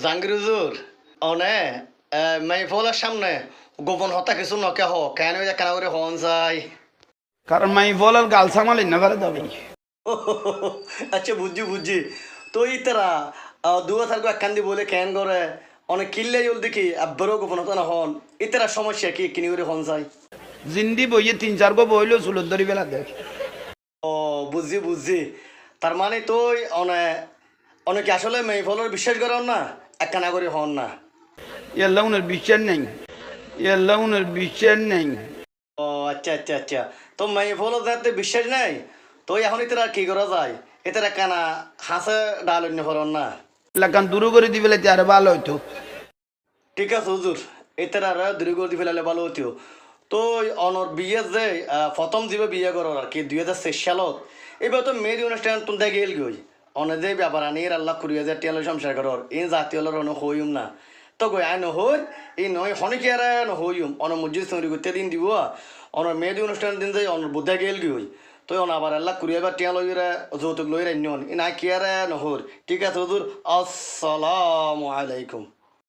জাহাঙ্গীর হুজুর অনে মাই ফলের সামনে গোপন হত্যা কিছু নকে হ কেন ওই কেন করে হন যায়? কারণ মাই বলার গাল সামালি না পারে তবে আচ্ছা বুঝছি বুঝছি তো এই তারা দুয়া থাকব একখান দিয়ে বলে কেন করে অনেক কিল্লে জল দেখি আব্বারও গোপন হতো না হন ইতারা সমস্যা কি কিনি করে হন যায়? জিন্দি বইয়ে তিন চার গো বইলেও চুলত ধরি বেলা দেখ ও বুঝছি বুঝছি তার মানে তুই অনেক অনেকে আসলে মেয়ে ফলের বিশ্বাস করেন না একখানা করে হন না। এল্লা উনের বিশ্বাস নেই এল্লা উনের বিশ্বাস নেই। ও আচ্ছা আচ্ছা আচ্ছা। তো মেয়ে ফল যাতে বিশ্বাস নেই তো এখন ইতারা কি করা যায়? এতারা কানা হাসে ডাল অন্য হরন না। এলাকান দূর করে দিবে আরে ভালো হইতো। ঠিক আছে হুজুর। এতারা দূরে করে দি ফেলালে ভালো হতো তো অনর বিয়ে যে প্রথম দিবে বিয়ে করার আর কি দুই হাজার তেইশ সালত। এবার তো মেয়ের অনুষ্ঠান তুমি দেখে গেল গই অনে যে ব্যাপার, আনি আল্লাহ খুঁড়িয়ে যে টিয়ালো সংসার করার এই জাতীয় হলোর অন হইম না। তো গো আই নহর ই নয় হনিকে আর হইম অন মসজিদ সঙ্গে করতে দিন দিব। অন মেয়েদি অনুষ্ঠান দিন যে অন বুদ্ধা গেল গই তো অন আবার আল্লাহ খুঁড়িয়ে বা টিয়া লই যৌতুক লই রান্যন ই না কি আর নহর ঠিক আছে হুজুর আসসালামু আলাইকুম।